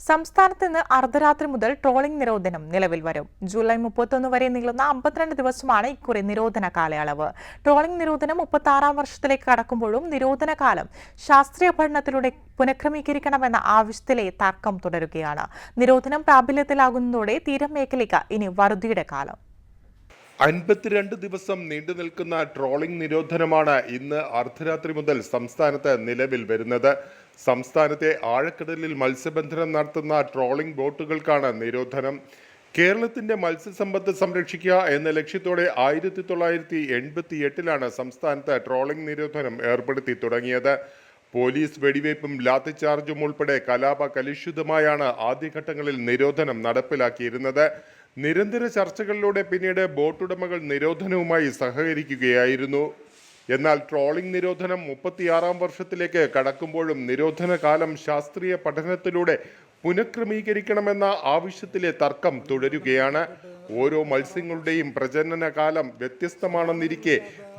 സംസ്ഥാനത്ത് ഇന്ന് അർദ്ധരാത്രി മുതൽ ട്രോളിംഗ് നിരോധനം നിലവിൽ വരും. ജൂലൈ മുപ്പത്തൊന്ന് വരെ നീളുന്ന അമ്പത്തിരണ്ട് ദിവസമാണ് ഇക്കുറി നിരോധന കാലയളവ്. ട്രോളിംഗ് നിരോധനം മുപ്പത്തി ആറാം വർഷത്തിലേക്ക് കടക്കുമ്പോഴും നിരോധന കാലം ശാസ്ത്രീയ പഠനത്തിലൂടെ പുനഃക്രമീകരിക്കണമെന്ന ആവശ്യത്തിലെ തർക്കം തുടരുകയാണ്. നിരോധനം പ്രാബല്യത്തിലാകുന്നതോടെ തീരമേഖലയ്ക്ക് ഇനി വറുതിയുടെ കാലം. അൻപത്തിരണ്ട് ദിവസം നീണ്ടു നിൽക്കുന്ന ട്രോളിംഗ് നിരോധനമാണ് ഇന്ന് അർദ്ധരാത്രി മുതൽ സംസ്ഥാനത്ത് നിലവിൽ വരുന്നത്. സംസ്ഥാനത്തെ ആഴക്കടലിൽ മത്സ്യബന്ധനം നടത്തുന്ന ട്രോളിംഗ് ബോട്ടുകൾക്കാണ് നിരോധനം. കേരളത്തിന്റെ മത്സ്യസമ്പത്ത് സംരക്ഷിക്കുക എന്ന ലക്ഷ്യത്തോടെ ആയിരത്തി തൊള്ളായിരത്തി എൺപത്തി എട്ടിലാണ് സംസ്ഥാനത്ത് ട്രോളിംഗ് നിരോധനം ഏർപ്പെടുത്തി തുടങ്ങിയത്. പോലീസ് വെടിവയ്പും ലാത്തിചാർജും ഉൾപ്പെടെ കലാപ കലുഷിതമായാണ് ആദ്യഘട്ടങ്ങളിൽ നിരോധനം നടപ്പിലാക്കിയിരുന്നത്. നിരന്തര ചർച്ചകളിലൂടെ പിന്നീട് ബോട്ടുടമകൾ നിരോധനവുമായി സഹകരിക്കുകയായിരുന്നു. എന്നാൽ ട്രോളിംഗ് നിരോധനം മുപ്പത്തിയാറാം വർഷത്തിലേക്ക് കടക്കുമ്പോഴും നിരോധന കാലം ശാസ്ത്രീയ പഠനത്തിലൂടെ പുനഃക്രമീകരിക്കണമെന്ന ആവശ്യത്തിലെ തർക്കം തുടരുകയാണ്. ഓരോ മത്സ്യങ്ങളുടെയും പ്രജനന കാലം വ്യത്യസ്തമാണെന്നിരിക്കെ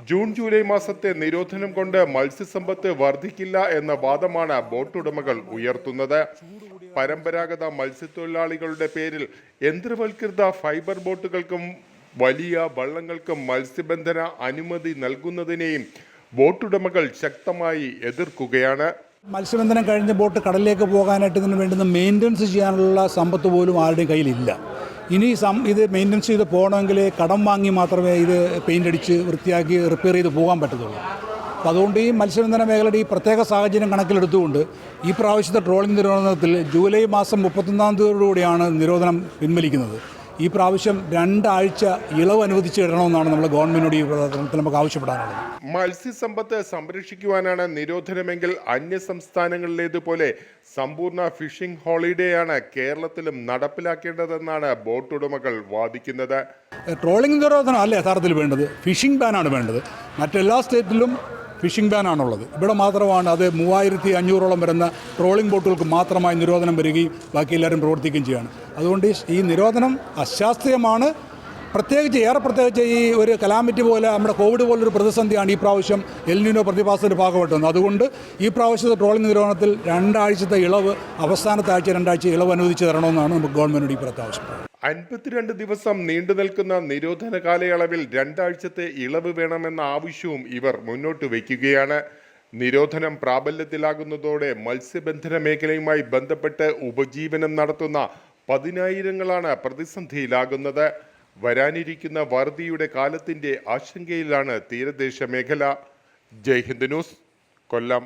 ജൂൺ ജൂലൈ മാസത്തെ നിരോധനം കൊണ്ട് മത്സ്യസമ്പത്ത് വർദ്ധിക്കില്ല എന്ന വാദമാണ് ബോട്ടുടമകൾ ഉയർത്തുന്നത്. പരമ്പരാഗത മത്സ്യത്തൊഴിലാളികളുടെ പേരിൽ യന്ത്രവൽകൃത ഫൈബർ ബോട്ടുകൾക്കും വലിയ വള്ളങ്ങൾക്കും മത്സ്യബന്ധന അനുമതി നൽകുന്നതിനെയും ബോട്ടുടമകൾ ശക്തമായി എതിർക്കുകയാണ്. മത്സ്യബന്ധനം കഴിഞ്ഞ ബോട്ട് കടലിലേക്ക് പോകാനായിട്ട് ഇതിന് വേണ്ടുന്ന മെയിന്റനൻസ് ചെയ്യാനുള്ള സമ്പത്ത് പോലും ആരുടെയും കയ്യിലില്ല. ഇനി സം ഇത് മെയിന്റനൻസ് ചെയ്ത് പോകണമെങ്കിൽ കടം വാങ്ങി മാത്രമേ ഇത് പെയിന്റ് അടിച്ച് വൃത്തിയാക്കി റിപ്പയർ ചെയ്ത് പോകാൻ പറ്റത്തുള്ളൂ. അപ്പോൾ അതുകൊണ്ട് ഈ മത്സ്യബന്ധന മേഖലയുടെ ഈ പ്രത്യേക സാഹചര്യം കണക്കിലെടുത്തുകൊണ്ട് ഈ പ്രാവശ്യത്തെ ട്രോളിംഗ് നിരോധനത്തിൽ ജൂലൈ മാസം മുപ്പത്തൊന്നാം തീയതിയോടുകൂടിയാണ് നിരോധനം പിൻവലിക്കുന്നത്. ഈ പ്രാവശ്യം രണ്ടാഴ്ച ഇളവ് അനുവദിച്ച് ഇടണമെന്നാണ് നമ്മൾ ഗവൺമെന്റിനോട് ഈ പ്രവർത്തനത്തിൽ നമുക്ക് ആവശ്യപ്പെടാനുള്ളത്. മത്സ്യസമ്പത്ത് സംരക്ഷിക്കുവാനാണ് നിരോധനമെങ്കിൽ അന്യ സംസ്ഥാനങ്ങളിലേതുപോലെ സമ്പൂർണ ഫിഷിംഗ് ഹോളിഡേയാണ് കേരളത്തിലും നടപ്പിലാക്കേണ്ടതെന്നാണ് ബോട്ട് ഉടമകൾ വാദിക്കുന്നത്. ട്രോളിംഗ് നിരോധനം അല്ല യഥാർത്ഥത്തിൽ വേണ്ടത്? ഫിഷിംഗ് ബാനാണ് വേണ്ടത്. മറ്റെല്ലാ സ്റ്റേറ്റിലും ഫിഷിംഗ് ബാനാണുള്ളത്. ഇവിടെ മാത്രമാണ് അത് മൂവായിരത്തി അഞ്ഞൂറോളം വരുന്ന ട്രോളിംഗ് ബോട്ടുകൾക്ക് മാത്രമായി നിരോധനം വരികയും ബാക്കി എല്ലാവരും പ്രവർത്തിക്കുകയും ചെയ്യുകയാണ് അതുകൊണ്ട് ഈ നിരോധനം അശാസ്ത്രീയമാണ്. പ്രത്യേകിച്ച് ഏറെ പ്രത്യേകിച്ച് ഈ ഒരു കലാമിറ്റി പോലെ നമ്മുടെ കോവിഡ് പോലൊരു പ്രതിസന്ധിയാണ് ഈ പ്രാവശ്യം എൽനിനോ പ്രതിഭാസത്തിന്റെ ഭാഗമായിട്ട് വന്നത്. അതുകൊണ്ട് ഈ പ്രാവശ്യത്തെ ട്രോളിംഗ് നിരോധനത്തിൽ രണ്ടാഴ്ചത്തെ ഇളവ് അവസാനത്തെ ആഴ്ച രണ്ടാഴ്ച ഇളവ് അനുവദിച്ച് തരണമെന്നാണ് നമുക്ക് ഗവൺമെന്റിനോട് ഈ ആവശ്യപ്പെടുന്നത് അൻപത്തിരണ്ട് ദിവസം നീണ്ടു നിൽക്കുന്ന നിരോധന കാലയളവിൽ രണ്ടാഴ്ചത്തെ ഇളവ് വേണമെന്ന ആവശ്യവും ഇവർ മുന്നോട്ട് വയ്ക്കുകയാണ്. നിരോധനം പ്രാബല്യത്തിലാകുന്നതോടെ മത്സ്യബന്ധന മേഖലയുമായി ബന്ധപ്പെട്ട് ഉപജീവനം നടത്തുന്ന പതിനായിരങ്ങളാണ് പ്രതിസന്ധിയിലാകുന്നത്. വരാനിരിക്കുന്ന വറുതിയുടെ കാലത്തിന്റെ ആശങ്കയിലാണ് തീരദേശ മേഖല. ജയ്ഹിന്ദ് ന്യൂസ് കൊല്ലം.